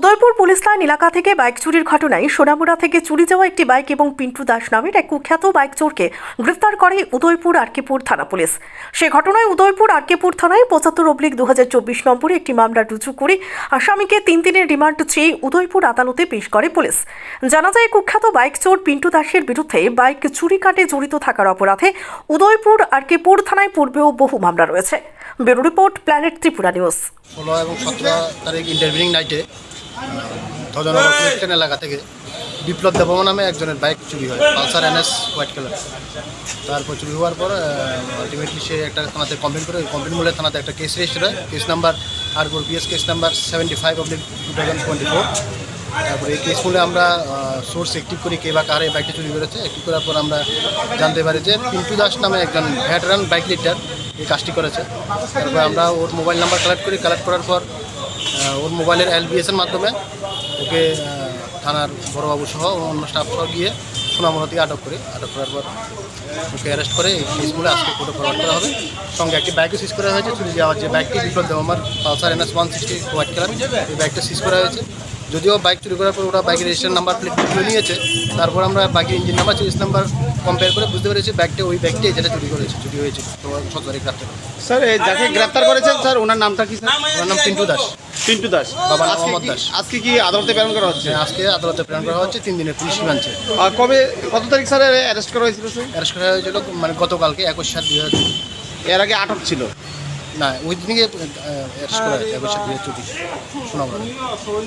Udaipur police line এলাকা থেকে bike চুরির ঘটনায় সোনামুড়া থেকে চুরি যাওয়া একটি বাইক এবং পিন্টু দাস নামের এক কুখ্যাত বাইক চোরকে গ্রেফতার করে উদয়পুর আরকেপুর থানা পুলিশ। সে ঘটনায় উদয়পুর আরকেপুর থানায় পঁচাত্তর অব্লিক দু নম্বরে একটি মামলা রুজু করে আসামিকে তিন দিনের রিমান্ড চেয়ে উদয়পুর আদালতে পেশ করে পুলিশ। জানা যায়, কুখ্যাত বাইক চোর পিন্টু দাসের বিরুদ্ধে বাইক চুরি কাটে জড়িত থাকার অপরাধে উদয়পুর আরকেপুর থানায় পূর্বেও বহু মামলা রয়েছে। Bureau report, planet Tripura news. ষোলো এবং সতেরো তারিখ ইন্টারভিউং নাইটে ধজনগর এলাকা থেকে বিপ্লব দেবমা নামে একজনের বাইক চুরি হয়। Pulsar NS white colour. তারপর চুরি হওয়ার পর আলটিমেটলি সে একটা থানাতে কমপ্লেন করে। কমপ্লেন মূলে থানাতে একটা কেস রেজিস্টার হয়। Case number R four BS case number seventy five oblique two thousand twenty four তারপরে এই কেস মূলে আমরা সোর্স অ্যাক্টিভ করি কে বা কারে বাইকটা চুরি করেছে। অ্যাক্টিভ করার পর আমরা জানতে পারি যে পিন্টু দাস নামে একজন ভ্যাটারান বাইক লিডার এই কাজটি করেছে। তারপর আমরা ওর মোবাইল নাম্বার কালেক্ট করি। কালেক্ট করার পর ওর মোবাইলের এলবিএসের মাধ্যমে ওকে থানার বড়বাবু সহ অন্য স্টাফ সহ গিয়ে সোনামুড়া থেকে আটক করি আটক করার পর ওকে অ্যারেস্ট করে এই কেসগুলো আজকে কোর্টে ফরওয়ার্ড করা হবে। সঙ্গে একটি বাইকও সিজ করা হয়েছে চুরি যাওয়ার যে বাইকটি বিপ্লব দেব আমার Pulsar NS one sixty white colour এই বাইকটা সিজ করা হয়েছে। যদিও বাইক চুরি করার পর ওরা বাইকের রেজিস্ট্রেশন নাম্বার প্লেট তুলে নিয়েছে তারপর আমরা বাইকের engine number series number compare করে বুঝতে পেরেছি বাইকটা ওই বাইকটাই যেটা চুরি করেছে চুরি হয়েছে। সতেরো তারিখ রাত্রে স্যার যাকে গ্রেপ্তার করেছেন স্যার ওনার নামটা কি স্যার? ওনার নাম পিন্টু দাস। পিন্টু দাস। বাবা নাম মোহাম্মদ দাস। আজকে কি আদালতে প্রেরণ করা হচ্ছে? আজকে আদালতে প্রেরণ করা হচ্ছে তিন দিনের পুলিশ মানছে আর কবে কত তারিখ স্যার অ্যারেস্ট করা হয়েছিল স্যার? অ্যারেস্ট করা হয়েছিল মানে গতকালকে একুশ সাত দুই হাজার এর আগে আটক ছিল। না ওই দিনকে অ্যারেস্ট করা হয়েছে একুশ সাত দুই হাজার চব্বিশ শোনাবো